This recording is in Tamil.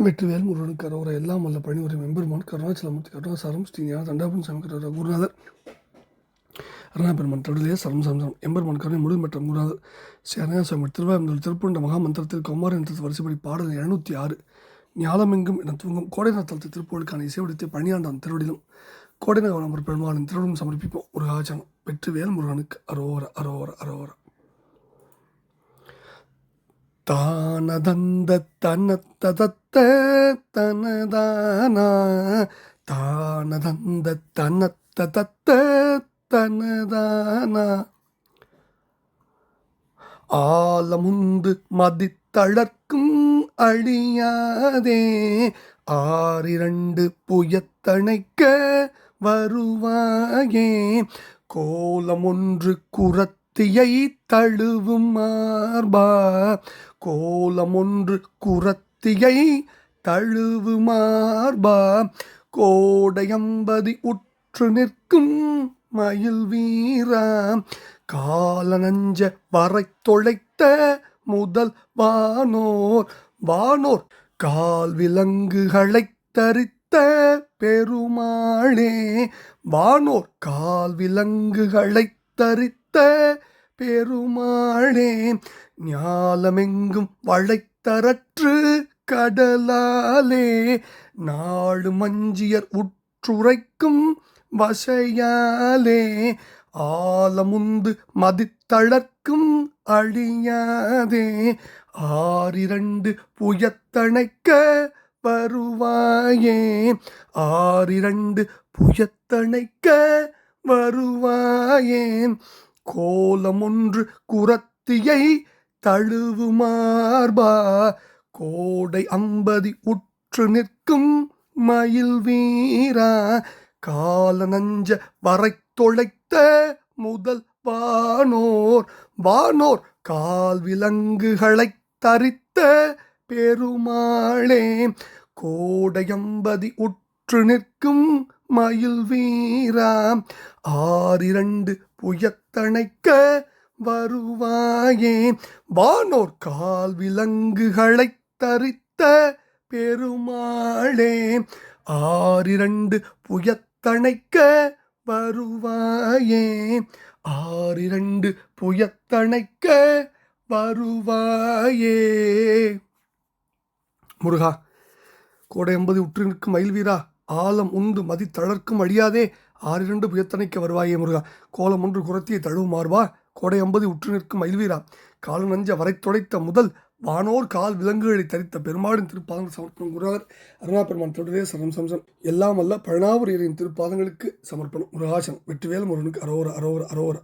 வெற்றிவேல் முருகனுக்கு அரோர எல்லாம் வல்ல பணிவுரை மெம்பெருமான் கருணாச்சலமூர்த்தி கருணாசாரம் சரம் ஞான தண்டாபன் சாமி கரோர குருநாதர். அருணாபெருமான் தொடரிலே சரம் சம்சம் எம்பெருமான் கருணை முழு மற்றும் குருநாதர். ஸ்ரீ அருணாசாமி திருவாயந்தூர் திருப்பூண்ட மகா மந்திரத்தில் என்ற வரிசைப்படி பாடல் எழுநூற்றி ஆறு. ஞாலமெங்கும் என தூங்கும் கோடைநாத்தலத்து திருப்பூருக்கான இசைவடித்து பணியாண்டான் திருவடிலும் கோடை நகரம் பெருமாளின் திருவிழம் சமர்ப்பிப்போம். ஒரு ஆச்சனம் வெற்றிவேல் முருகனுக்கு அரோர அரோர அரோரா. தானதந்த தனத்ததத்த தனதானா? தானதந்த தனத்ததத்த தனதானா? ஆலமுந்து மதித்தளர்க்கும் அழியாதே ஆறிரண்டு புயத்தணைக்க வருவாயே. கோலம் ஒன்று கத்தியை தழுவும் மார்பா கோலம் ஒன்று குரத்தியை தழுவு மார்பா கோடையம்பதி உற்று நிற்கும் மயில் வீரா கால நஞ்ச வரை தொலைத்த முதல் வானோர் வானோர் கால் விலங்குகளைத் தரித்த பெருமாளே வானோர் கால் விலங்குகளைத் தரித்த பெருமாளே ஞாலமெங்கும் வளைத்தரற்று கடலாலே நாடு மஞ்சியர் உற்றுரைக்கும் வசையாலே ஆலமுந்து மதித்தளர்க்கும் அழியாதே ஆறிரண்டு புயத்தணைக்க வருவாயே ஆறிரண்டு புயத்தணைக்க வருவாயே கோலமொன்று குரத்தியை தழுவு மார்பா கோடை அம்பதி உற்று நிற்கும் மயில் வீரா. கால நஞ்ச வரை தொழைத்த முதல் வானோர். வானோர் கால் விலங்குகளைத் தரித்த பெருமாளே. கோடையம்பதி உற்று நிற்கும் மயில் வீராம். ஆறிரண்டு புயத்தணைக்க வருவாயே. வானோர் கால் விலங்குகளைத் தரித்த பெருமாளே. ஆறிரண்டு புயத்தணைக்க வருவாயே. ஆறிரண்டு புயத்தணைக்க வருவாயே. முருகா கோடை எண்பது உற்று நிற்கும் மயில் வீரா. ஆலம் உண்டு மதி தளர்க்கும் அழியாதே. ஆறிரண்டு புயத்தனைக்கு வருவாயே முருகா. கோலம் ஒன்று குரத்தியை தழுவுமாறுவா கோடை ஐம்பது உற்று நிற்கும் மயில்வீரா. கால நஞ்ச வரை துடைத்த முதல் வானோர் கால் விலங்குகளை தரித்த பெருமாளின் திருப்பாதங்கள் சமர்ப்பணம் குருநாதர் அருணா பெருமான் தொடரே சரம் சம்சம். எல்லாம் அல்ல பழனாவூரியரின் திருப்பாதங்களுக்கு சமர்ப்பணம். முருகாசனம். வெற்றிவேல் முருகனுக்கு அரோர அரோர அரோர.